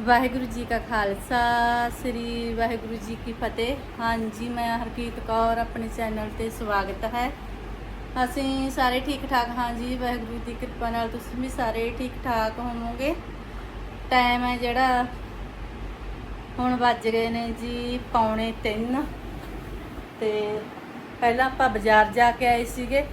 ਵਾਹਿਗੁਰੂ ਜੀ ਕਾ ਖਾਲਸਾ, ਸ੍ਰੀ ਵਾਹਿਗੁਰੂ ਜੀ ਕੀ ਫਤਿਹ। ਹਾਂਜੀ, ਮੈਂ ਹਰਕੀਤ ਕੌਰ, ਆਪਣੇ ਚੈਨਲ ਤੇ ਸਵਾਗਤ ਹੈ। ਅਸੀਂ ਸਾਰੇ ਠੀਕ ਠਾਕ ਹਾਂ ਜੀ ਵਾਹਿਗੁਰੂ ਦੀ ਕਿਰਪਾ ਨਾਲ ਤੁਸੀਂ ਵੀ ਸਾਰੇ ਠੀਕ ਠਾਕ ਹੋਵੋਗੇ। ਟਾਈਮ ਹੈ ਜਿਹੜਾ, ਹੁਣ ਵੱਜ ਗਏ ਨੇ ਜੀ ਪੌਣੇ 3 ਤੇ ਪਹਿਲਾਂ ਆਪਾਂ ਬਾਜ਼ਾਰ ਜਾ ਕੇ ਆਏ ਸੀਗੇ।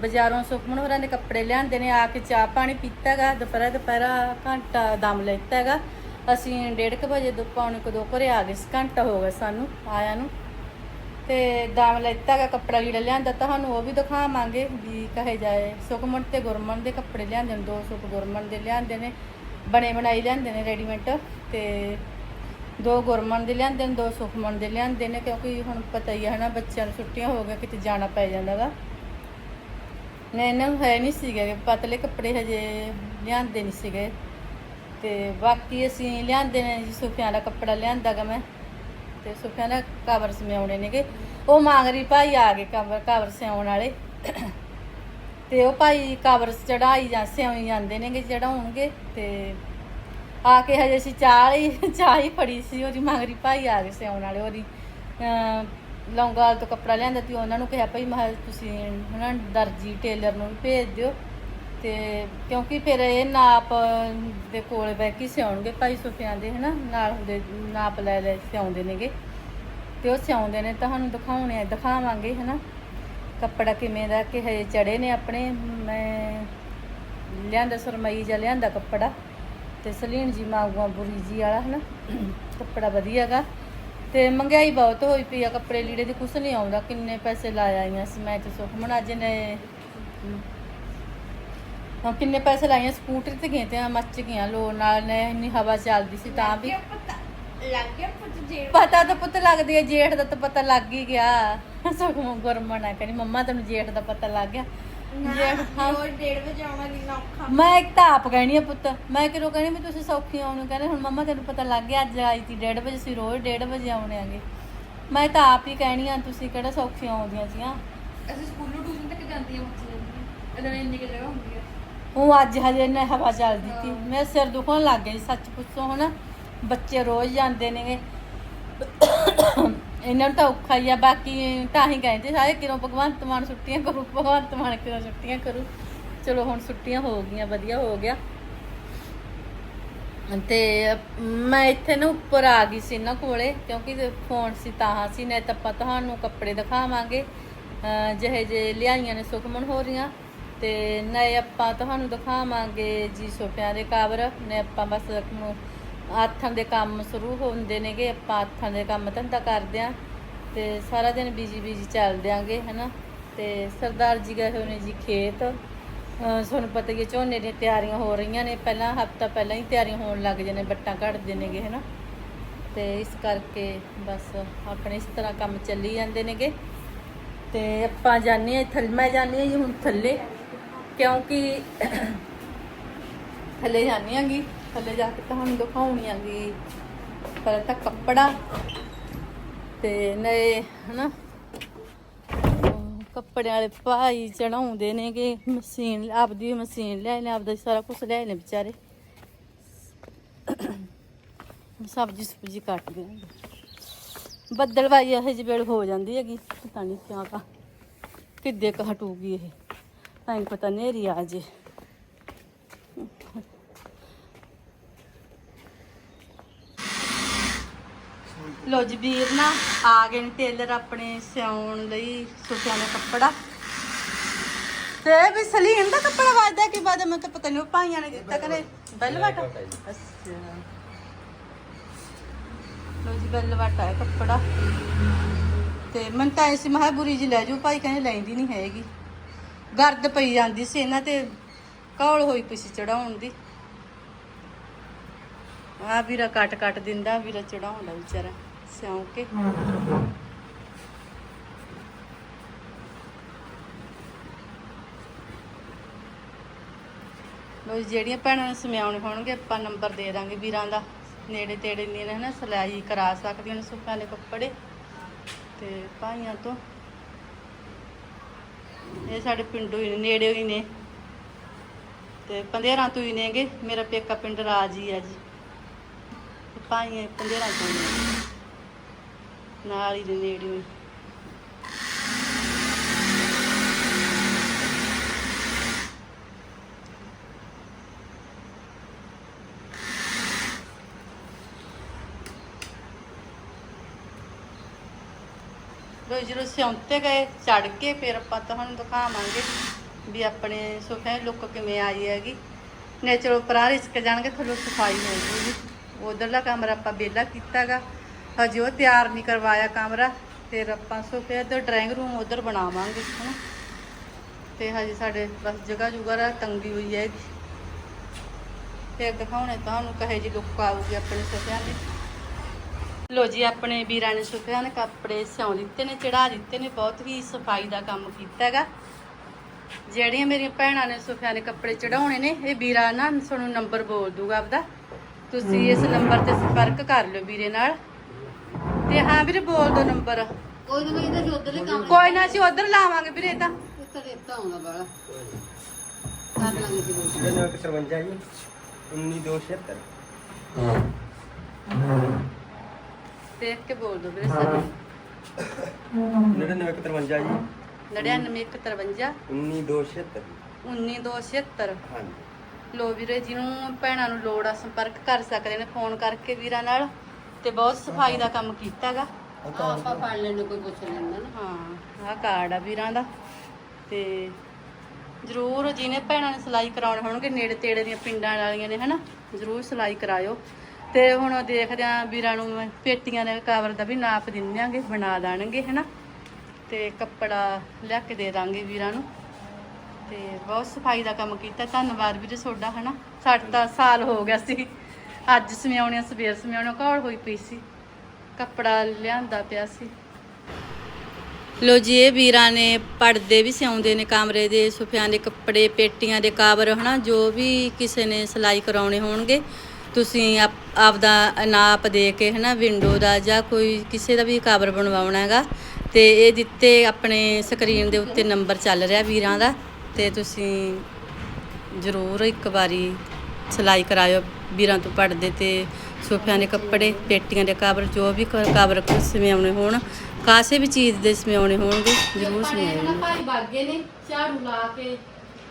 ਬਾਜ਼ਾਰੋਂ ਸੁਖਮਨ ਹੋਰਾਂ ਦੇ ਕੱਪੜੇ ਲਿਆਂਦੇ ਨੇ, ਆ ਕੇ ਚਾਹ ਪਾਣੀ ਪੀਤਾਗਾ ਦੁਪਹਿਰਾ ਦੁਪਹਿਰਾ ਘੰਟਾ ਦਮ ਲੈਤਾਗਾ ਅਸੀਂ 1:30 ਵਜੇ ਦੋ ਪੌਣੇ ਕੋ ਦੋ ਘਰੇ ਆ ਗਏ ਸੀ, ਘੰਟਾ ਹੋ ਗਿਆ ਸਾਨੂੰ ਆਇਆ ਨੂੰ। ਤੇ ਦਮ ਲੈਤਾਗਾ ਕੱਪੜਾ ਲੀੜਾ ਲਿਆਂਦਾ ਤੁਹਾਨੂੰ ਉਹ ਵੀ ਦਿਖਾਵਾਂਗੇ ਵੀ ਕਹੇ ਜਾਏ। ਸੁਖਮਨ ਤੇ ਗੁਰਮਨ ਦੇ ਕੱਪੜੇ ਲਿਆਂਦੇ ਨੇ, ਦੋ ਸੁਖ ਗੁਰਮਨ ਦੇ ਲਿਆਂਦੇ ਨੇ, ਬਣੇ ਬਣਾਈ ਲਿਆਂਦੇ ਨੇ ਰੈਡੀਮੇਡ। ਤੇ ਦੋ ਗੁਰਮਨ ਦੇ ਲਿਆਂਦੇ ਨੇ, ਦੋ ਸੁਖਮਨ ਦੇ ਲਿਆਂਦੇ ਨੇ, ਕਿਉਂਕਿ ਹੁਣ ਪਤਾ ਹੀ ਹੈ ਨਾ ਬੱਚਿਆਂ ਨੂੰ ਛੁੱਟੀਆਂ ਹੋ ਗਈਆਂ, ਕਿਤੇ ਜਾਣਾ ਪੈ ਜਾਂਦਾਗਾ ਨੇ ਇਹਨਾਂ ਨੂੰ ਹੈ ਨਹੀਂ ਸੀਗੇ, ਪਤਲੇ ਕੱਪੜੇ ਹਜੇ ਲਿਆਂਦੇ ਨਹੀਂ ਸੀਗੇ। ਤੇ ਬਾਕੀ ਅਸੀਂ ਲਿਆਂਦੇ ਨੇ ਜੀ, ਸੁਫਿਆਂ ਦਾ ਕੱਪੜਾ ਲਿਆਂਦਾਗਾ ਮੈਂ। ਤੇ ਸੁਫਿਆਂ ਦਾ ਕਵਰ ਸਮਿਆਉਣੇ ਨੇਗੇ ਉਹ ਮੰਗਰੀ ਭਾਈ ਆ ਗਏ ਕਵਰ ਕਵਰ ਸਿਆਉਣ ਵਾਲੇ। ਤੇ ਉਹ ਭਾਈ ਕਵਰ ਚੜਾਈ ਜਾਂ ਸਿਆਉਈ ਜਾਂਦੇ ਨੇਗੇ ਚੜਾਉਣਗੇ ਤੇ ਆ ਕੇ ਹਜੇ ਅਸੀਂ ਚਾਹ ਹੀ ਚਾਹ ਹੀ ਫੜੀ ਸੀ, ਉਹਦੀ ਮੰਗਰੀ ਭਾਈ ਆ ਗਏ ਸਿਆਉਣ ਵਾਲੇ, ਉਹਦੀ ਅਮ ਲੌਂਗਾਲ ਤੋਂ ਕੱਪੜਾ ਲਿਆਂਦਾ ਤੇ ਉਹਨਾਂ ਨੂੰ ਕਿਹਾ ਭਾਈ, ਮੈਂ ਕਿਹਾ ਤੁਸੀਂ ਹਨਾ ਦਰਜੀ ਟੇਲਰ ਨੂੰ ਵੀ ਭੇਜ ਦਿਓ। ਤੇ ਕਿਉਂਕਿ ਫਿਰ ਇਹ ਨਾਪ ਦੇ ਕੋਲ ਬਹਿ ਕੇ ਸਿਆਉਣਗੇ ਭਾਈ ਸੁਫਿਆਂ ਦੇ, ਹਨਾ? ਨਾਲ ਹੁੰਦੇ ਨਾਪ ਲੈ ਲੈ ਸਿਆਉਂਦੇ ਨੇਗੇ। ਤੇ ਉਹ ਸਿਆਉਂਦੇ ਨੇ, ਤੁਹਾਨੂੰ ਦਿਖਾਉਣੇ ਆ, ਦਿਖਾਵਾਂਗੇ, ਹਨਾ? ਕੱਪੜਾ ਕਿਵੇਂ ਦਾ ਕਿ ਹਜੇ ਚੜੇ ਨੇ ਆਪਣੇ। ਮੈਂ ਲਿਆਂਦਾ ਸਰਮਈ ਜਾਂ ਲਿਆਂਦਾ ਕੱਪੜਾ ਤੇ ਸਲੀਨ ਜੀ ਮਾਗੂਆਂ ਬੁਰੀ ਜੀ ਵਾਲਾ, ਹਨਾ? ਕੱਪੜਾ ਵਧੀਆਗਾ। ਤੇ ਮਹਿੰਗਾਈ ਬਹੁਤ ਹੋਈ ਪਈ ਆ, ਕੱਪੜੇ ਲੀੜੇ ਦੀ ਕੁਛ ਨਹੀਂ ਆਉਂਦਾ। ਕਿੰਨੇ ਪੈਸੇ ਲਾਇਆ ਆਈਆਂ ਸੀ, ਮੈਂ ਸੁਖਮਨ ਅੱਜ ਨੇ। ਹਾਂ ਕਿੰਨੇ ਪੈਸੇ ਲਾਈਆਂ ਸਕੂਟਰ ਤੇ ਗਏ ਤੇ ਮੱਚ ਗਈਆਂ ਲੋੜ ਨਾਲ ਨੇ ਇੰਨੀ ਹਵਾ ਚੱਲਦੀ ਸੀ ਤਾਂ ਵੀ। ਲੱਗ ਗਿਆ ਪੁੱਤ ਜੇ ਪਤਾ ਤਾਂ ਪੁੱਤ ਲੱਗਦੀ ਹੈ ਜੇਠ ਦਾ ਤਾਂ ਪਤਾ ਲੱਗ ਹੀ ਗਿਆ। ਸੁਖਮਨ ਗੁਰਮਨ ਆ ਕਹਿੰਦੀ ਮੰਮਾ ਤੈਨੂੰ ਜੇਠ ਦਾ ਪਤਾ ਲੱਗ ਗਿਆ। ਜੇਠ ਹਾਂ। ਰੋਜ਼ 1:30 ਵਜੇ ਆਉਣਾ ਕਿੰਨਾ ਔਖਾ। ਮੈਂ ਇੱਕ ਤਾਂ ਆਪ ਕਹਿਣੀ ਆ ਪੁੱਤ ਮੈਂ ਕਿਰੋ ਕਹਿਣੀ ਵੀ ਤੁਸੀਂ ਸੌਖੀ ਆਉਣ ਨੂੰ ਕਹਿੰਦੇ ਹੁਣ ਮੰਮਾ ਤੈਨੂੰ ਪਤਾ ਲੱਗ ਗਿਆ ਅੱਜ ਆਈ ਤੀ 1:30 ਵਜੇ ਸੀ ਰੋਜ਼ 1:30 ਵਜੇ ਆਉਣੇ ਆਂਗੇ। ਮੈਂ ਤਾਂ ਆਪ ਹੀ ਕਹਿਣੀ ਆ ਤੁਸੀਂ ਕਿਹੜਾ ਸੌਖੀ ਆਉਂਦੀਆਂ ਸੀਆਂ? ਅਸੀਂ ਸਕੂਲੋਂ ਟਿਊਸ਼ਨ ਤੱਕ ਜਾਂਦੀਆਂ ਬੱਚੇ ਜਾਂਦੀਆਂ। ਇਹਦਾ ਇੰਨੀ ਕਿ ਜਗ੍ਹਾ ਹੁੰਦੀ ਆ। ਉਹ ਅੱਜ ਹਜੇ ਨੇ ਹਵਾ ਚੱਲਦੀ ਤੀ ਮੈਂ ਸਿਰ ਦੁਖਣ ਲੱਗ ਗਿਆ ਸੱਚ ਪੁੱਛੋ ਹੁਣ। ਬੱਚੇ ਰੋਜ਼ ਜਾਂਦੇ ਨੇਗੇ। ਇਹਨਾਂ ਨੂੰ ਤਾਂ ਔਖਾ ਹੀ ਆ, ਬਾਕੀ ਤਾਂ ਹੀ ਕਹਿੰਦੇ ਸਾਰੇ ਕਿਰੋਂ ਭਗਵੰਤ ਮਾਨ ਛੁੱਟੀਆਂ ਕਰੂ, ਭਗਵੰਤ ਮਾਨ ਕਿਰੋਂ ਛੁੱਟੀਆਂ ਕਰੂ। ਚਲੋ ਹੁਣ ਛੁੱਟੀਆਂ ਹੋ ਗਈਆਂ, ਵਧੀਆ ਹੋ ਗਿਆ। ਤੇ ਮੈਂ ਇੱਥੇ ਨਾ ਉੱਪਰ ਆ ਗਈ ਸੀ ਨਾ ਕੋਲੇ, ਕਿਉਂਕਿ ਫੋਨ ਸੀ ਤਾਂ ਸੀ, ਨਹੀਂ ਤਾਂ ਆਪਾਂ ਤੁਹਾਨੂੰ ਕੱਪੜੇ ਦਿਖਾਵਾਂਗੇ। ਅਹ ਜਿਹੇ ਜੇ ਲਿਆਈਆਂ ਨੇ ਸੁਖਮਨ ਹੋ ਰਹੀਆਂ ਤੇ ਨਏ ਆਪਾਂ ਤੁਹਾਨੂੰ ਦਿਖਾਵਾਂਗੇ ਜੀ ਸੋਫਿਆਂ ਦੇ ਕਵਰ ਨੇ ਆਪਾਂ ਬਸ ਨੂੰ ਹੱਥਾਂ ਦੇ ਕੰਮ ਸ਼ੁਰੂ ਹੁੰਦੇ ਨੇਗੇ, ਆਪਾਂ ਹੱਥਾਂ ਦੇ ਕੰਮ ਧੰਦਾ ਕਰਦੇ ਆਂ ਤੇ ਸਾਰਾ ਦਿਨ ਬੀਜੀ ਬੀਜੀ ਚੱਲਦੇ ਆਂਗੇ ਹਨਾ? ਤੇ ਸਰਦਾਰ ਜੀ ਗਏ ਹੋਏ ਨੇ ਜੀ ਖੇਤ। ਅਹ ਤੁਹਾਨੂੰ ਪਤਾ ਹੀ ਝੋਨੇ ਦੀਆਂ ਤਿਆਰੀਆਂ ਹੋ ਰਹੀਆਂ ਨੇ। ਪਹਿਲਾਂ ਹਫਤਾ ਪਹਿਲਾਂ ਹੀ ਤਿਆਰੀਆਂ ਹੋਣ ਲੱਗ ਜਾਂਦੇ ਬੱਟਾਂ ਘੜਦੇ ਨੇਗੇ, ਹਨਾ? ਤੇ ਇਸ ਕਰਕੇ ਬਸ ਆਪਣੇ ਇਸ ਤਰ੍ਹਾਂ ਕੰਮ ਚੱਲੀ ਜਾਂਦੇ ਨੇਗੇ। ਤੇ ਆਪਾਂ ਜਾਂਦੇ ਹਾਂ ਥੱਲੇ ਮੈਂ ਜਾਂਦੀ ਹਾਂ ਜੀ ਹੁਣ ਥੱਲੇ। ਕਿਉਂਕਿ ਥੱਲੇ ਜਾਂਦੀ ਆਂਗੀ ਥੱਲੇ ਜਾ ਕੇ ਤੁਹਾਨੂੰ ਦਿਖਾਉਣੀ ਆਂਗੀ ਪਰ ਤਾਂ ਕੱਪੜਾ ਤੇ ਨਏ, ਹਨਾ? ਉਹ ਕੱਪੜਿਆਂ ਵਾਲੇ ਭਾਈ ਚੜਾਉਂਦੇ ਨੇ ਕਿ ਮਸ਼ੀਨ, ਆਪਦੀ ਮਸ਼ੀਨ ਲੈ ਲੈ, ਆਪਦਾ ਸਾਰਾ ਕੁਝ ਲੈ ਨੇ ਵਿਚਾਰੇ। ਸਬਜ਼ੀ ਸੁਬਜੀ ਕੱਟਦੇ ਨੇ ਬੱਦਲਵਾਈ ਇਹ ਜਿਹੀ ਵੇਲ ਹੋ ਜਾਂਦੀ ਹੈਗੀ, ਪਤਾ ਨਹੀਂ ਕਿਆ ਕਾ ਕਿੱਦੇ ਕ ਹਟੂਗੀ ਇਹ। ਤਾਂ ਪਤਾ ਨੇਰੀ ਆ ਜੇ ਲੋ ਜੀ ਵੀਰ ਨਾ ਆ ਗਏ ਨੇ ਟੇਲਰ ਆਪਣੇ ਸਿਉਣ ਲਈ ਸੁਫਿਆਂ ਦਾ ਕੱਪੜਾ। ਤੇ ਵੀ ਸਲੀਮ ਦਾ ਕੱਪੜਾ ਵਾਜਦਾ ਕਿ ਬਾਦ ਮੈਨੂੰ ਤਾਂ ਪਤਾ ਨਹੀਂ ਉਹ ਭਾਈਆਂ ਨੇ ਦਿੱਤਾ ਕਰੇ ਬੈਲਵਟ? ਅੱਛਾ। ਲੋ ਜੀ ਬੈਲਵਟ ਹੈ ਕੱਪੜਾ। ਤੇ ਮੈਂ ਤਾਂ ਐਸੀ ਮਹਾ ਬੁਰੀ ਜੀ ਲੈ ਜੂ ਭਾਈ ਕਹਿੰਦੇ ਲੈਂਦੀ ਨਹੀਂ ਹੈਗੀ। ਗਰਦ ਪਈ ਜਾਂਦੀ ਸੀ ਇਹਨਾਂ ਤੇ, ਕੌਲ ਹੋਈ ਪਈ ਸੀ ਚੜਾਉਣ ਦੀ। ਆ ਵੀਰਾ ਕੱਟ ਕੱਟ ਦਿੰਦਾ, ਵੀਰਾ ਚੜਾਉਂਦਾ ਵਿਚਾਰਾ, ਸਿਉਂ ਕੇ। ਲੋ ਜਿਹੜੀਆਂ ਭੈਣਾਂ ਨੂੰ ਸਮਿਆਉਣੇ ਹੋਣਗੇ, ਆਪਾਂ ਨੰਬਰ ਦੇ ਦਾਂਗੇ ਵੀਰਾਂ ਦਾ। ਨੇੜੇ ਤੇੜੇ ਨਹੀਂ ਨੇ ਨਾ ਸਿਲਾਈ ਕਰਾ ਸਕਦੀਆਂ ਨੇ ਸੁੱਕਾਂ ਦੇ ਕੱਪੜੇ। ਤੇ ਭਾਈਆਂ ਤੋਂ ਇਹ ਸਾਡੇ ਪਿੰਡੋਂ ਹੀ ਨੇ, ਨੇੜੇ ਹੀ ਨੇ। ਤੇ ਪੰਦੇਰਾਂ ਤੋਂ ਹੀ ਨੇਗੇ, ਮੇਰਾ ਪੇਕਾ ਪਿੰਡ ਰਾਜੀ ਆ ਜੀ। ਪਾਈਆਂ ਪੰਦੇਰਾ ਚੋਂ ਨਾਲ ਹੀ ਦੇ ਨੇੜੇ ਹੀ। ਲੋ ਜਦੋਂ ਸਿਉਂਤੇ ਗਏ ਚੜ ਕੇ ਫਿਰ ਆਪਾਂ ਤੁਹਾਨੂੰ ਦਿਖਾਵਾਂਗੇ ਵੀ ਆਪਣੇ ਸੋਫੇ ਦੀ ਲੁੱਕ ਕਿਵੇਂ ਆਈ ਹੈਗੀ। ਨੇਚਰ ਚਲੋ ਪਰਾਂ ਰਿਸਕ ਜਾਣਗੇ ਤੁਹਾਨੂੰ ਸਫ਼ਾਈ ਹੋ ਜੂਗੀ। ਉਧਰਲਾ ਕਮਰਾ ਆਪਾਂ ਵਿਹਲਾ ਕੀਤਾਗਾ। ਹਜੇ ਉਹ ਤਿਆਰ ਨਹੀਂ ਕਰਵਾਇਆ ਕਮਰਾ। ਫਿਰ ਆਪਾਂ ਸੋਫੇ ਦਾ ਡਰਾਇੰਗ ਰੂਮ ਉਧਰ ਬਣਾਵਾਂਗੇ, ਹਨਾ। ਤੇ ਹਜੇ ਸਾਡੇ ਬਸ ਜਗ੍ਹਾ ਜੁਗਾ ਦਾ ਤੰਗੀ ਹੋਈ ਹੈ ਫਿਰ ਦਿਖਾਉਣੇ ਤੁਹਾਨੂੰ ਕਹੇ ਜੀ ਲੁੱਕ ਆਊਗੀ ਆਪਣੇ ਸੋਫਿਆਂ ਦੀ। ਲੋ ਜੀ ਆਪਣੇ ਵੀਰਾਂ ਨੇ ਸੁਫਿਆਂ ਨੇ ਕੱਪੜੇ ਸਿਉਂ ਦਿੱਤੇ ਨੇ ਚੜਾ ਦਿੱਤੇ ਨੇ ਬਹੁਤ ਹੀ ਸਫ਼ਾਈ ਦਾ ਕੰਮ ਕੀਤਾ ਹੈਗਾ। ਜਿਹੜੀਆਂ ਮੇਰੀਆਂ ਭੈਣਾਂ ਨੇ ਸੁਫਿਆਂ ਦੇ ਕੱਪੜੇ ਚੜਾਉਣੇ ਨੇ ਇਹ ਵੀਰਾ ਨਾ ਤੁਹਾਨੂੰ ਨੰਬਰ ਬੋਲ ਦੂਗਾ ਆਪਦਾ। ਤੁਸੀਂ ਇਸ ਨੰਬਰ ਤੇ ਸੰਪਰਕ ਕਰ ਲਿਓ ਵੀਰੇ ਨਾਲ। ਤੇ ਹਾਂ ਵੀਰੇ ਬੋਲ ਦੋ ਨੰਬਰ। ਕੋਈ ਨਾ ਇਹਦਾ ਜੋਦਲੇ ਕੰਮ ਕੋਈ ਨਾ ਅਸੀਂ ਉਧਰ ਲਾਵਾਂਗੇ ਵੀਰੇ ਤਾਂ। ਉੱਤਰ ਆਉਂਦਾ ਬਾਲਾ ਕਰ ਲਾਂਗੇ ਜੀ ਲੋਕ। ਇਹਦੇ ਨਾਲ 53 ਜੀ 19276 ਦੇਖ ਕੇ ਬੋਲ ਦੋ ਵੀਰੇ ਸਾਰੇ। 9953 ਜੀ। 9953 19276 19276 ਹਾਂਜੀ। ਲੋ ਵੀਰੇ ਜਿਹਨੂੰ ਭੈਣਾਂ ਨੂੰ ਲੋੜ ਆ ਸੰਪਰਕ ਕਰ ਸਕਦੇ ਨੇ ਫੋਨ ਕਰਕੇ ਵੀਰਾਂ ਨਾਲ ਤੇ ਬਹੁਤ ਸਫ਼ਾਈ ਦਾ ਕੰਮ ਕੀਤਾਗਾ। ਆਹ ਆਪਾਂ ਫੜ ਲੈਣੇ ਕੋਈ ਪੁੱਛ ਲੈਂਦਾ ਨਾ। ਹਾਂ ਆਹ ਕਾਰਡ ਆ ਵੀਰਾਂ ਦਾ। ਤੇ ਜ਼ਰੂਰ ਜਿਹਨੇ ਭੈਣਾਂ ਨੇ ਸਿਲਾਈ ਕਰਾਉਣੇ ਹੋਣਗੇ ਨੇੜੇ ਤੇੜੇ ਦੀਆਂ ਪਿੰਡਾਂ ਵਾਲੀਆਂ ਨੇ ਹਨਾ? ਜ਼ਰੂਰ ਸਿਲਾਈ ਕਰਾਇਓ। ਤੇ ਹੁਣ ਦੇਖਦੇ ਆਂ ਵੀਰਾਂ ਨੂੰ ਪੇਟੀਆਂ ਦੇ ਕਵਰ ਦਾ ਵੀ ਨਾਪ ਦਿੰਨਿਆਂਗੇ ਬਣਾ ਦਾਣਗੇ, ਹਨਾ? ਤੇ ਕੱਪੜਾ ਲਿਆ ਕੇ ਦੇ ਦਾਂਗੇ ਵੀਰਾਂ ਨੂੰ। ਤੇ ਬਹੁਤ ਸਫ਼ਾਈ ਦਾ ਕੰਮ ਕੀਤਾ, ਧੰਨਵਾਦ ਵੀਰੇ ਤੁਹਾਡਾ, ਹਨਾ? ਸਾਡਾ ਤਾਂ ਸਾਲ ਹੋ ਗਿਆ ਸੀ। ਅੱਜ ਸਮਿਆਉਣਿਆ ਸਵੇਰ ਸਮਿਆਉਣਿਆ ਘੋਲ ਹੋਈ ਪਈ ਸੀ। ਕੱਪੜਾ ਲਿਆਂਦਾ ਪਿਆ ਸੀ। ਲੋ ਜੀ, ਇਹ ਵੀਰਾਂ ਨੇ ਪਰਦੇ ਵੀ ਸਿਆਉਂਦੇ ਨੇ ਕਮਰੇ ਦੇ, ਸੁਫਿਆਂ ਦੇ ਕੱਪੜੇ, ਪੇਟੀਆਂ ਦੇ ਕਾਵਰ ਹਨਾ? ਜੋ ਵੀ ਕਿਸੇ ਨੇ ਸਿਲਾਈ ਕਰਾਉਣੇ ਹੋਣਗੇ ਤੁਸੀਂ ਆਪ- ਆਪਦਾ ਨਾਪ ਦੇ ਕੇ ਹਨਾ ਵਿੰਡੋ ਦਾ ਜਾਂ ਕੋਈ ਕਿਸੇ ਦਾ ਵੀ ਕਾਵਰ ਬਣਵਾਉਣਾ ਹੈਗਾ ਤੇ ਇਹ ਦਿੱਤੇ ਆਪਣੇ ਸਕਰੀਨ ਦੇ ਉੱਤੇ ਨੰਬਰ ਚੱਲ ਰਿਹਾ ਵੀਰਾਂ ਦਾ ਤੇ ਤੁਸੀਂ ਜ਼ਰੂਰ ਇੱਕ ਵਾਰੀ ਸਿਲਾਈ ਕਰਾਇਓ ਵੀਰਾਂ ਤੋਂ ਪੜਦੇ ਤੇ ਸੋਫਿਆਂ ਦੇ ਕੱਪੜੇ ਪੇਟੀਆਂ ਦੇ ਕਵਰ ਜੋ ਵੀ ਕ- ਕਵਰ ਸਮਿਆਉਣੇ ਹੋਣ ਕਾਸੇ ਵੀ ਚੀਜ਼ ਦੇ ਸਮਿਆਉਣੇ ਹੋਣਗੇ ਜ਼ਰੂਰ ਸਮਿਆਇਓ ਭਾਈ ਬਾਗੇ ਨੇ ਝਾੜੂ ਲਾ ਕੇ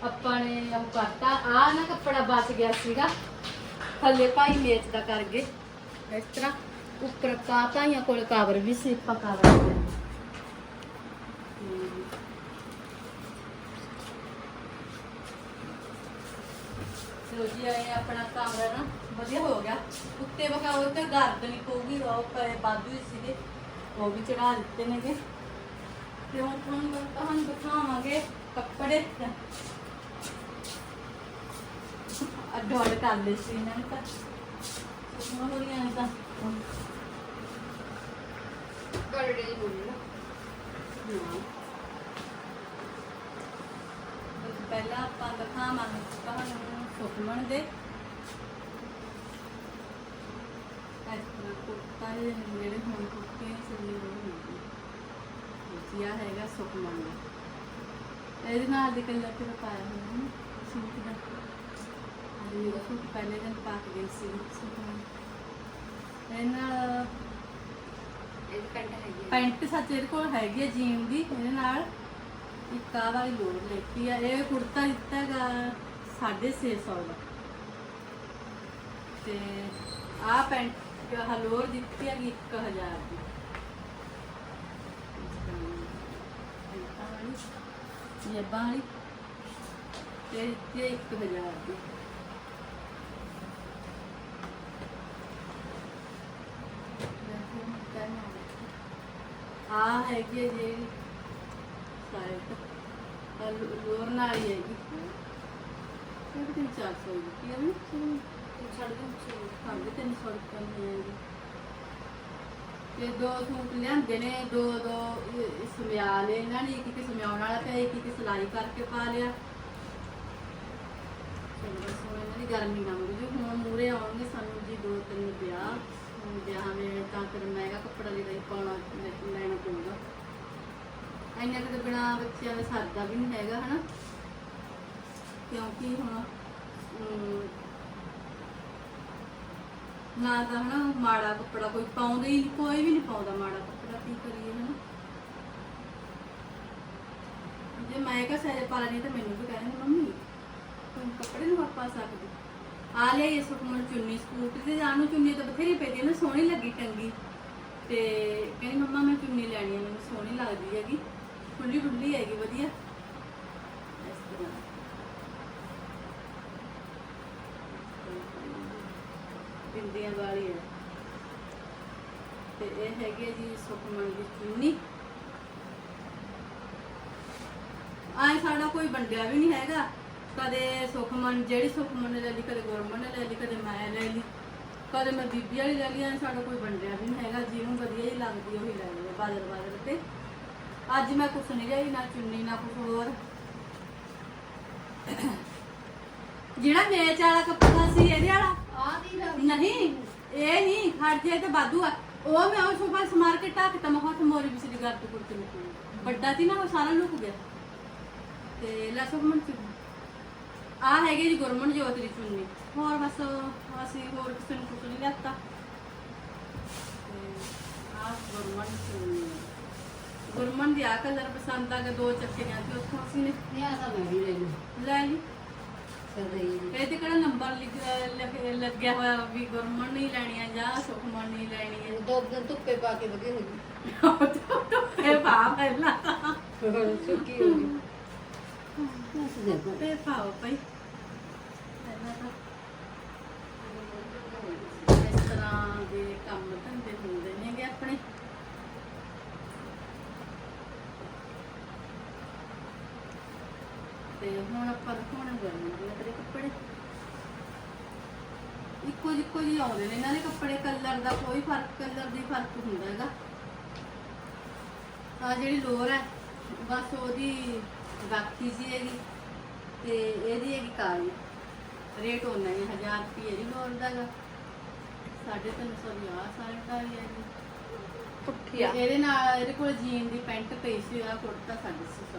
ਆਪਾਂ ਨੇ ਉਹ ਕਰਤਾ। ਆ ਨਾ ਕੱਪੜਾ ਬਚ ਗਿਆ ਸੀਗਾ। ਥੱਲੇ ਭਾਈ ਮੇਚ ਦਾ ਕਰ ਗਏ ਇਸ ਤਰ੍ਹਾਂ ਉੱਪਰ ਕਾ ਭਾਈਆਂ ਕੋਲ ਕਵਰ ਵੀ ਸੀ ਆਪਾਂ ਕਵਰ ਲੋ ਜੀ ਆਏ ਆਪਣਾ ਕਮਰਾ ਨਾ ਵਧੀਆ ਹੋ ਗਿਆ ਉੱਤੇ ਵਖਾਓ ਤੇ ਗਰਦ ਨਹੀਂ ਪਊਗੀ ਉਹ ਪਏ ਬਾਦੂ ਹੀ ਸੀਗੇ ਉਹ ਵੀ ਚੜਾ ਦਿੱਤੇ ਨੇਗੇ ਤੇ ਹੁਣ ਤੁਹਾਨੂੰ ਤੁਹਾਨੂੰ ਦਿਖਾਵਾਂਗੇ ਕੱਪੜੇ ਕਰ ਲਏ ਸੀ ਇਹਨਾਂ ਨੇ ਤਾਂ। ਸੁਣਾ ਹੋ ਰਹੀਆਂ ਨੇ ਤਾਂ ਗੜੜੇ ਦੀ ਹੋਣੀ ਨਾ। ਹਾਂ। ਤੇ ਪਹਿਲਾਂ ਆਪਾਂ ਦਿਖਾਵਾਂਗੇ ਤੁਹਾਨੂੰ ਸੁਖਮਣ ਦੇ। ਕੁੱਤਾ ਜਿਹੜੇ ਹੁਣ ਕੁੱਤੇ ਹੁੰਦੇ ਹੈਗਾ। ਸੁਖਮਣ ਦਾ। ਇਹਦੇ ਨਾਲ ਦੀ ਕੱਲਾ ਤੇ ਪਾਇਆ ਹੋਇਆ ਨਾ ਸੂਟ ਦਾ। ਸੂਟ ਪਹਿਲੇ ਦਿਨ ਪਾ ਕੇ ਗਈ ਸੀ। ਇਹ ਨਾਲ ਇਹ ਪੈਂਟ ਹੈਗੀ ਆ। ਪੈਂਟ ਸੱਚ ਇਹਦੇ ਕੋਲ ਹੈਗੀ ਹੈ ਜੀਨ ਦੀ ਇਹਦੇ ਨਾਲ ਇੱਕ ਆਹ ਵਾਲੀ ਲੋੜ ਲੈਤੀ ਆ। ਇਹ ਕੁੜਤਾ ਦਿੱਤਾ ਹੈਗਾ 650 ਦਾ। ਤੇ ਆਹ ਪੈਂਟ ਹਲੋਰ ਦਿੱਤੀ ਹੈਗੀ 1000 ਦੀ। ਇਹ ਬਾਲੀ ਤੇ ਦਿੱਤੀ 1000 ਦੀ। ਆ ਹੈਗੀ ਹੈ ਲੋਰ ਨਾਲ ਹੀ ਹੈਗੀ। ਇਹ ਵੀ 400 ਦੀ? ਹੈ ਨਾ ਤੂੰ ਛੱਡ ਦੇ ਸੌ ਰੁਪਏ ਦੀ ਹੈਗੀ ਤੇ ਦੋ ਸੂਟ ਲਿਆਂਦੇ ਨੇ ਦੋ ਦੋ ਸਮਿਆ ਲਏ ਇਹਨਾਂ ਨੇ ਇੱਕ ਇੱਕ ਸਮਿਆਉਣ ਵਾਲਾ ਤੇ ਇੱਕ ਇੱਕ ਸਿਲਾਈ ਕਰਕੇ ਪਾ ਲਿਆ। ਚਲੋ ਇਹਨਾਂ ਦੀ ਗਰਮੀ ਨਾ ਜੂ ਹੁਣ ਮੂਰੇ ਆਉਣਗੇ ਸਾਨੂੰ ਜੀ ਦੋ ਤਿੰਨ ਵਿਆਹ। ਵਿਆਹ ਵੇਲੇ ਤਾਂ ਫਿਰ ਮਹਿੰਗਾ ਕੱਪੜਾ ਜਿਹੜਾ ਹੀ ਪਾਉਣਾ ਲੈਣਾ ਪਊਗਾ। ਇੰਨਾ ਕਿਤੇ ਬਿਨਾ ਬੱਚਿਆਂ ਦਾ ਸਰਦਾ ਵੀ ਨਹੀਂ ਹੈਗਾ, ਹਨਾ? ਕਿਉਂਕਿ ਹੁਣ ਨਾ ਤਾਂ ਹਨਾ ਮਾੜਾ ਕੱਪੜਾ ਕੋਈ ਪਾਉਂਦਾ ਹੀ, ਕੋਈ ਵੀ ਨਹੀਂ ਪਾਉਂਦਾ ਮਾੜਾ ਕੱਪੜਾ, ਕੀ ਕਰੀਏ, ਹਨਾ? ਜੇ ਮੈਂ ਕਹ ਸਾਰੇ ਪਾ ਲਈ ਤਾਂ ਮੈਨੂੰ ਵੀ ਕਹਿੰਦੇ ਮੰਮੀ, ਤੂੰ ਕੱਪੜੇ ਨਹੀਂ ਪਾ ਸਕਦੀ ਆ ਲਿਆ ਇਹ ਸੁਖਮਨ ਚੁੰਨੀ ਸਕੂਟਰ ਤੇ ਜਾਣ ਨੂੰ ਚੁੰਨੀ ਤਾਂ ਬਥੇਰੀ ਪੈਂਦੀ ਨਾ ਸੋਹਣੀ ਲੱਗੀ ਟੰਗੀ। ਤੇ ਕਹਿੰਦੀ, ਮੰਮਾ, ਮੈਂ ਚੁੰਨੀ ਲੈਣੀ ਹੈ ਮੈਨੂੰ ਸੋਹਣੀ ਲੱਗਦੀ ਹੈਗੀ। ਖੁੱਲੀ ਖੁੱਲੀ ਹੈਗੀ, ਵਧੀਆ। ਇਸ ਤਰ੍ਹਾਂ ਬਿੰਦੀਆਂ ਵਾਲੀ ਹੈ ਤੇ ਇਹ ਹੈਗੀ ਹੈ ਜੀ ਸੁਖਮਨ ਦੀ ਚੁੰਨੀ। ਆਏ ਸਾਡਾ ਕੋਈ ਵੰਡਿਆ ਵੀ ਨਹੀਂ ਹੈਗਾ। ਕਦੇ ਸੁਖਮਨ ਜਿਹੜੀ ਸੁਖਮਨ ਨੇ ਲੈ ਲਈ ਕਦੇ ਗੁਰਮਨ ਨੇ ਲੈ ਲਈ ਕਦੇ ਮੈਂ ਲੈ ਲਈ। ਕਦੇ ਮੈਂ ਬੀਬੀ ਵਾਲੀ ਲੈ ਲਈ ਐਂ ਸਾਡਾ ਕੋਈ ਵੰਡਿਆ ਵੀ ਨਹੀਂ ਹੈਗਾ ਜਿਹਨੂੰ ਵਧੀਆ ਹੀ ਲੱਗਦੀ ਉਹੀ ਲੈ ਲਈ ਬਾਦਲ ਬਾਦਲ ਤੇ। ਅੱਜ ਮੈਂ ਕੁਛ ਨਹੀਂ ਲਈ ਨਾ ਚੁੰਨੀ ਨਾ ਕੁਛ ਹੋਰ। ਜਿਹੜਾ ਮੇਚ ਵਾਲਾ ਕੱਪੜਾ ਸੀ ਇਹਦੇ ਵਾਲਾ? ਆ ਦੀ ਲੱਗ ਨਹੀਂ ਇਹ ਨਹੀਂ ਖੜ ਜੇ ਤੇ ਬਾਦੂ ਆ। ਉਹ ਮੈਂ ਉਹ ਸੋਫਾ ਸਮਾਰ ਕੇ ਟੱਕ ਤਾ ਮੈਂ ਹੱਥ ਮੋਰੀ ਵਿੱਚ ਦੀ ਗੱਟ ਕੁਰਤੇ ਨੂੰ ਵੱਡਾ ਸੀ ਨਾ ਉਹ ਸਾਰਾ ਲੁਕ ਗਿਆ। ਤੇ ਲੈ ਸੁਖਮਨ ਚ ਆ ਹੈਗੇ ਜੀ ਗੁਰਮਨ ਜੋਤ ਦੀ ਚੁੰਨੀ। ਹੋਰ ਬਸ ਅਸੀਂ ਹੋਰ ਕਿਸੇ ਨੂੰ ਕੁਝ ਨਹੀਂ ਲੈਤਾ ਤੇ ਆ ਗੁਰਮਨ ਚੁੰਨੀ। ਗੁਰਮਨ ਦੀ ਆ ਕਲਰ ਪਸੰਦ ਆ ਗਿਆ ਦੋ ਚੱਕੀਆਂ ਸੀ ਉੱਥੋਂ ਅਸੀਂ ਨੇ। ਨਹੀਂ ਆ ਤਾਂ ਮੈਂ ਵੀ ਲੈ ਲੂ ਲੈ ਲਈ। ਸਦਈ ਇਹ ਤੇ ਕਿਹੜਾ ਨੰਬਰ ਲੱਗਿਆ ਹੋਇਆ ਵੀ ਗੁਰਮਨ ਨਹੀਂ ਲੈਣੀ ਆ ਜਾਂ ਸੁਖਮਨ ਨਹੀਂ ਲੈਣੀ ਹੈ ਦੋ ਦਿਨ ਧੁੱਪੇ ਪਾ ਕੇ ਵਧੀਆ ਹੋ ਗਈ ਇਹ ਭਾਵ ਪਹਿਲਾਂ ਤਾਂ। ਸੁੱਕੀ ਹੋ ਗਈ। ਇਹ ਭਾਵ ਭਾਈ। ਤਾਂ ਇਸ ਤਰ੍ਹਾਂ ਦੇ ਕੰਮ ਧੰਦੇ ਹੁੰਦੇ ਨੇਗੇ ਆਪਣੇ। ਤੇ ਹੁਣ ਆਪਾਂ ਰਖਾਉਣੇ ਗਰਮੀ ਦੇ ਆਪਣੇ ਕੱਪੜੇ। ਇੱਕੋ ਜਿੱਕੋ ਜਿਹੇ ਆਉਂਦੇ ਨੇ ਇਹਨਾਂ ਦੇ ਕੱਪੜੇ। ਕਲਰ ਦਾ ਕੋਈ ਫ਼ਰਕ, ਕਲਰ ਦੀ ਫ਼ਰਕ ਹੁੰਦਾ ਹੈਗਾ। ਆ ਜਿਹੜੀ ਲੋਰ ਹੈ, ਬਸ ਉਹਦੀ ਬਾਕੀ ਜੀ ਹੈਗੀ ਤੇ ਇਹਦੀ ਹੈਗੀ ਕਾਲੀ। ਰੇਟ ਉਹਨਾਂ ਹੀ 1000 ਰੁਪਏ ਦੀ ਲੋਰ ਦਾਗਾ 350 ਦੀ ਆ ਸਾਰੇ ਦਾ ਹੀ ਹੈ ਜੀ। ਆ। ਇਹਦੇ ਨਾਲ ਇਹਦੇ ਕੋਲ ਜੀਨ ਦੀ ਪੈਂਟ ਪਈ ਸੀ ਆ ਕੁੜਤਾ 650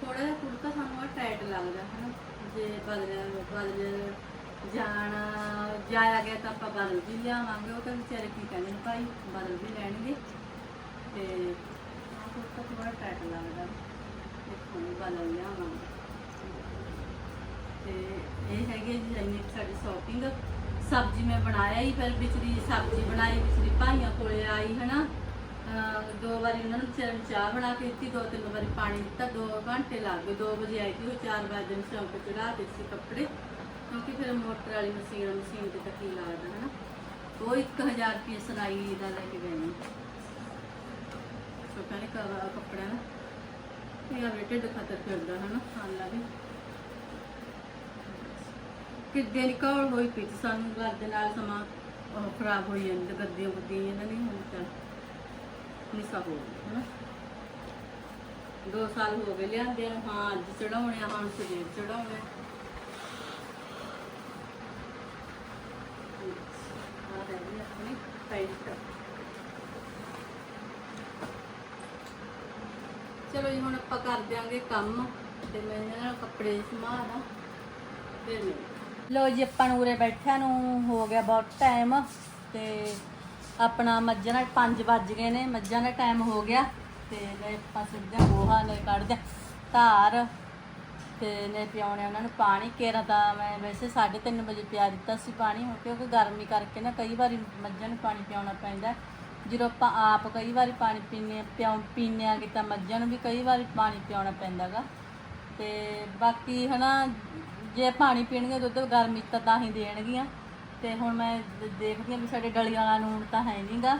ਥੋੜਾ ਜਿਹਾ ਕੁੜਤਾ ਸਾਨੂੰ ਆ ਟਾਈਟ ਲੱਗਦਾ ਹਨਾ। ਜੇ ਬਦਲ ਬਦਲ ਜਾਣਾ ਜਾਇਆ ਗਿਆ ਤਾਂ ਆਪਾਂ ਬਦਲ ਵੀ ਲਿਆਵਾਂਗੇ। ਉਹ ਤਾਂ ਵਿਚਾਰੇ ਕੀ ਕਹਿੰਦੇ ਨੇ ਭਾਈ ਬਦਲ ਵੀ ਲੈਣਗੇ। ਤੇ ਆ ਕੁੜਤਾ ਥੋੜਾ ਟਾਈਟ ਲੱਗਦਾ। ਦੇਖੋ ਬਦਲ ਲਿਆਵਾਂਗੇ। ਤੇ ਇਹ ਹੈਗੇ ਜੀ, ਇੰਨੀ ਕੁ ਸਾਡੀ ਸ਼ਾਪਿੰਗ ਸਬਜ਼ੀ ਮੈਂ ਬਣਾਇਆ ਹੀ ਫਿਰ ਵਿਚਰੀ ਸਬਜ਼ੀ ਬਣਾਈ, ਵਿਚਰੀ ਭਾਈਆਂ ਕੋਲੇ ਆਈ, ਹਨਾ। ਅਹ ਦੋ ਵਾਰੀ ਉਹਨਾਂ ਨੂੰ ਵਿਚਾਰਿਆਂ ਚਾਹ ਬਣਾ ਕੇ ਦਿੱਤੀ, ਦੋ ਤਿੰਨ ਵਾਰੀ ਪਾਣੀ ਦਿੱਤਾ, ਦੋ ਘੰਟੇ ਲੱਗ ਗਏ 2 ਵਜੇ ਆਈ ਸੀ, ਉਹ 4 ਵਜੇ ਨੂੰ ਸ਼ੌਂਕ ਚੜਾ ਦਿੱਤੇ ਸੀ ਕੱਪੜੇ। ਕਿਉਂਕਿ ਫਿਰ ਮੋਟਰ ਵਾਲੀ ਮਸ਼ੀਨ ਮਸ਼ੀਨ ਤੇ ਤਾਂ ਕੀ ਲੱਗਦਾ ਹਨਾ। ਉਹ 1000 ਰੁਪਏ ਸਲਾਈ ਦਾ ਲੈ ਕੇ ਗਏ ਨੇ। ਛੋਟਾ ਨੇ ਕੱਪੜਿਆਂ ਦਾ ਇਹ ਆ ਢਿੱਡ ਖਤਰ ਫਿਰਦਾ ਹਨਾ ਖਾਣ ਵੀ ਸਿੱਧੇ ਦੀ ਘੋਲ ਹੋਈ ਪਈ ਸੀ ਸਾਨੂੰ ਘਰ ਦੇ ਨਾਲ ਸਮਾਂ ਉਹ ਖਰਾਬ ਹੋਈ ਜਾਂਦੀ ਤੇ ਗੱਦੀਆਂ ਗੁੱਦੀਆਂ ਇਹਨਾਂ ਨਹੀਂ ਹੁਣ ਤਾਂ ਨਿਸਾ ਹੋ ਗਿਆ, ਹਨਾ? ਦੋ ਸਾਲ ਹੋ ਗਏ ਲਿਆਂਦੇ ਨੂੰ, ਹਾਂ, ਅੱਜ ਚੜਾਉਣੇ ਆ, ਹੁਣ ਸਵੇਰ ਚੜਾਉਣੇ ਆ ਰਹੀ ਆਪਣੀ ਪੈਂਟ। ਚਲੋ ਜੀ, ਹੁਣ ਆਪਾਂ ਕਰ ਦਿਆਂਗੇ ਕੰਮ ਤੇ ਮੈਂ ਇਹਨਾਂ ਨਾਲ ਕੱਪੜੇ ਸਮਾਰਾਂ ਫਿਰ ਮਿਲਦੇ ਲੋ ਜੀ, ਆਪਾਂ ਨੂੰ ਉਰੇ ਬੈਠਿਆਂ ਨੂੰ ਹੋ ਗਿਆ ਬਹੁਤ ਟਾਈਮ ਤੇ ਆਪਣਾ ਮੱਝਾਂ ਦਾ 5 ਵੱਜ ਗਏ ਨੇ, ਮੱਝਾਂ ਦਾ ਟਾਈਮ ਹੋ ਗਿਆ ਤੇ ਨੇ ਆਪਾਂ ਸਿੱਧਾ ਗੋਹਾ ਨੇ ਕੱਢਦੇ ਧਾਰ ਤੇ ਨੇ ਪਿਆਉਣੇ ਉਹਨਾਂ ਨੂੰ ਪਾਣੀ। ਕੇਰਾ ਤਾਂ ਮੈਂ ਵੈਸੇ 3:30 ਵਜੇ ਪਿਆ ਦਿੱਤਾ ਸੀ ਪਾਣੀ ਕਿਉਂਕਿ ਗਰਮੀ ਕਰਕੇ ਨਾ ਕਈ ਵਾਰੀ ਮੱਝਾਂ ਨੂੰ ਪਾਣੀ ਪਿਆਉਣਾ ਪੈਂਦਾ। ਜਦੋਂ ਆਪਾਂ ਆਪ ਕਈ ਵਾਰੀ ਪਾਣੀ ਪੀਨੇ ਪਿਆਉ ਪੀਨੇ ਆ ਤਾਂ ਮੱਝਾਂ ਨੂੰ ਵੀ ਕਈ ਵਾਰੀ ਪਾਣੀ ਪਿਆਉਣਾ ਪੈਂਦਾਗਾ ਤੇ ਬਾਕੀ ਹਨਾ ਜੇ ਪਾਣੀ ਪੀਣਗੇ ਦੁੱਧ ਗਰਮੀ 'ਚ ਤਾਂ ਤਾਂ ਹੀ ਦੇਣਗੀਆਂ। ਤੇ ਹੁਣ ਮੈਂ ਦ- ਦੇਖਦੀ ਹਾਂ ਵੀ ਸਾਡੇ ਡਲੀ ਵਾਲਾ ਨੂਣ ਤਾਂ ਹੈ ਨਹੀਂਗਾ।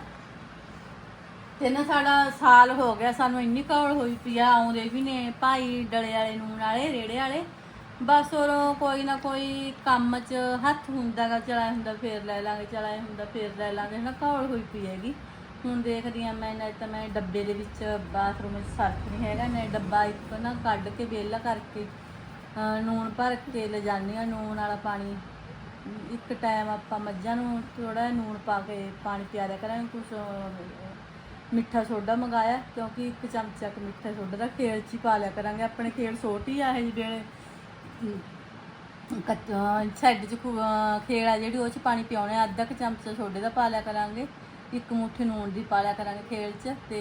ਤੇ ਨਾ ਸਾਡਾ ਸਾਲ ਹੋ ਗਿਆ, ਸਾਨੂੰ ਇੰਨੀ ਕੌਲ ਹੋਈ ਪਈ ਆ, ਆਉਂਦੇ ਵੀ ਨੇ ਭਾਈ ਡਲੇ ਵਾਲੇ ਨੂਣ ਵਾਲੇ, ਰੇੜੇ ਵਾਲੇ। ਬਸ ਉਹ ਕੋਈ ਨਾ ਕੋਈ ਕੰਮ 'ਚ ਹੱਥ ਹੁੰਦਾਗਾ, ਚਲਾਇਆ ਹੁੰਦਾ ਫੇਰ ਲੈ ਲਾਂਗੇ, ਚਲਾਇਆ ਹੁੰਦਾ ਫੇਰ ਲੈ ਲਾਂਗੇ ਨਾ ਕੌਲ ਹੋਈ ਪਈ ਹੈਗੀ। ਹੁਣ ਦੇਖਦੀ ਆ ਮੈਂ ਨਾ ਤਾਂ ਮੈਂ ਡੱਬੇ ਦੇ ਵਿੱਚ ਬਾਥਰੂਮ ਵਿੱਚ ਸਰਫ ਨਹੀਂ ਹੈਗਾ ਮੈਂ ਡੱਬਾ ਇੱਕ ਨਾ ਕੱਢ ਕੇ ਵਿਹਲਾ ਕਰਕੇ ਨੂਣ ਭਰ ਕੇ ਲੈ ਜਾਂਦੀ ਆ, ਨੂਣ ਵਾਲਾ ਪਾਣੀ। ਇੱਕ ਟਾਈਮ ਆਪਾਂ ਮੱਝਾਂ ਨੂੰ ਥੋੜਾ ਨੂਣ ਪਾ ਕੇ ਪਾਣੀ ਪਿਆ ਦਿਆ ਕਰਾਂਗੇ ਕੁਝ ਮਿੱਠਾ ਸੋਡਾ ਮੰਗਾਇਆ, ਕਿਉਂਕਿ ਇੱਕ ਚਮਚਾ ਕੁ ਮਿੱਠਾ ਸੋਡਾ ਦਾ ਖੇਲ ਚ ਹੀ ਪਾ ਲਿਆ ਕਰਾਂਗੇ। ਆਪਣੇ ਖੇਲ ਛੋਟੀ ਆ ਇਹ ਜਿਹੜੇ ਛੱਡ ਚ ਖੂ- ਖੇਲ ਆ ਜਿਹੜੀ, ਉਹ ਚ ਪਾਣੀ ਪਿਆਉਣੇ ਆ। ਅੱਧਾ ਕੁ ਚਮਚਾ ਸੋਡੇ ਦਾ ਪਾ ਲਿਆ ਕਰਾਂਗੇ। ਇੱਕ ਮੁੱਠੀ ਨੂਣ ਦੀ ਪਾ ਲਿਆ ਕਰਾਂਗੇ ਖੇਲ ਚ ਤੇ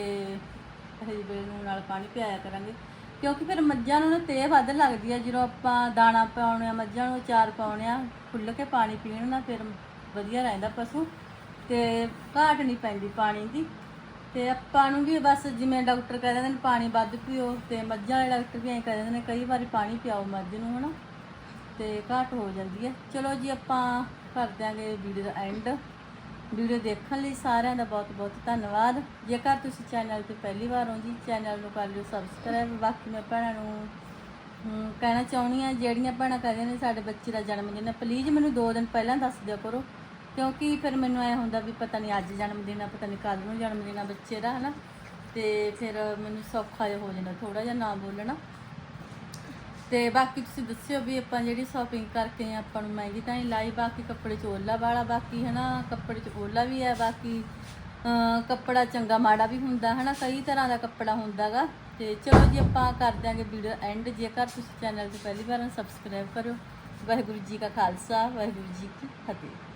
ਹਰੀ ਬੇਲ ਨੂਣ ਨਾਲ ਪਾਣੀ ਪਿਆਇਆ ਕਰਾਂਗੇ। ਕਿਉਂਕਿ ਫਿਰ ਮੱਝਾਂ ਨੂੰ ਨਾ ਤੇਹ ਵੱਧ ਲੱਗਦੀ ਆ, ਜਦੋਂ ਆਪਾਂ ਦਾਣਾ ਪਾਉਣੇ ਆ, ਮੱਝਾਂ ਨੂੰ ਚਾਰ ਪਾਉਣੇ ਆ, ਖੁੱਲ੍ਹ ਕੇ ਪਾਣੀ ਪੀਣ ਨਾਲ ਫਿਰ ਵਧੀਆ ਰਹਿੰਦਾ ਪਸ਼ੂ ਤੇ ਘਾਟ ਨਹੀਂ ਪੈਂਦੀ ਪਾਣੀ ਦੀ। ਤੇ ਆਪਾਂ ਨੂੰ ਵੀ ਬਸ ਜਿਵੇਂ ਡਾਕਟਰ ਕਹਿ ਦਿੰਦੇ ਨੇ ਪਾਣੀ ਵੱਧ ਪੀਓ ਤੇ ਮੱਝਾਂ ਵਾਲੇ ਡਾਕਟਰ ਵੀ ਐਂ ਕਹਿ ਦਿੰਦੇ ਨੇ ਕਈ ਵਾਰੀ ਪਾਣੀ ਪਿਆਓ ਮੱਝ ਨੂੰ ਹਨਾ, ਤੇ ਘਾਟ ਹੋ ਜਾਂਦੀ ਹੈ ਚਲੋ ਜੀ ਆਪਾਂ ਕਰ ਦਿਆਂਗੇ ਵੀਡੀਓ ਦਾ ਐਂਡ ਵੀਡੀਓ ਦੇਖਣ ਲਈ ਸਾਰਿਆਂ ਦਾ ਬਹੁਤ ਬਹੁਤ ਧੰਨਵਾਦ। ਜੇਕਰ ਤੁਸੀਂ ਚੈਨਲ ਤੇ ਪਹਿਲੀ ਵਾਰ ਹੋ ਜੀ, ਚੈਨਲ ਨੂੰ ਕਰ ਲਿਓ ਸਬਸਕ੍ਰਾਈਬ ਬਾਕੀ ਮੈਂ ਭੈਣਾਂ ਨੂੰ ਕਹਿਣਾ ਚਾਹੁੰਦੀ ਆ ਜਿਹੜੀਆਂ ਭੈਣਾਂ ਕਹਿੰਦੀਆਂ ਨੇ ਸਾਡੇ ਬੱਚੇ ਦਾ ਜਨਮ ਦਿਨ ਹੈ ਪਲੀਜ਼ ਮੈਨੂੰ 2 ਦਿਨ ਪਹਿਲਾਂ ਦੱਸ ਦਿਆ ਕਰੋ। ਕਿਉਂਕਿ ਫਿਰ ਮੈਨੂੰ ਐ ਹੁੰਦਾ ਵੀ ਪਤਾ ਨਹੀਂ ਅੱਜ ਜਨਮ ਦਿਨ ਆ, ਪਤਾ ਨਹੀਂ ਕੱਲ ਨੂੰ ਜਨਮ ਦਿਨ ਆ ਬੱਚੇ ਦਾ, ਹਨਾ। ਤੇ ਫਿਰ ਮੈਨੂੰ ਸੌਖਾ ਜਿਹਾ ਹੋ ਜਾਂਦਾ ਥੋੜਾ ਜਿਹਾ ਨਾ ਬੋਲਣਾ। ਤੇ ਬਾਕੀ ਤੁਸੀਂ ਦੱਸਿਓ ਵੀ ਆਪਾਂ ਜਿਹੜੀ ਸ਼ਾਪਿੰਗ ਕਰਕੇ ਆਪਾਂ ਨੂੰ ਮਹਿੰਗੀ ਤਾਂ ਹੀ ਲਾਈ, ਬਾਕੀ ਕੱਪੜੇ ਚ ਓਲਾ ਵਾਲਾ ਬਾਕੀ ਹਨਾ, ਕੱਪੜੇ ਚ ਓਲਾ ਵੀ ਹੈ, ਬਾਕੀ ਕੱਪੜਾ ਚੰਗਾ ਮਾੜਾ ਵੀ ਹੁੰਦਾ ਹਨਾ, ਕਈ ਤਰ੍ਹਾਂ ਦਾ ਕੱਪੜਾ ਹੁੰਦਾਗਾ। ਤੇ ਚਲੋ ਜੀ, ਆਪਾਂ ਕਰ ਦਿਆਂਗੇ ਵੀਡੀਓ ਐਂਡ। ਜੇਕਰ ਤੁਸੀਂ ਚੈਨਲ ਤੇ ਪਹਿਲੀ ਵਾਰ ਸਬਸਕ੍ਰਾਈਬ ਕਰਿਓ। ਵਾਹਿਗੁਰੂ ਜੀ ਕਾ ਖਾਲਸਾ, ਵਾਹਿਗੁਰੂ ਜੀ ਕੀ ਫਤਿਹ।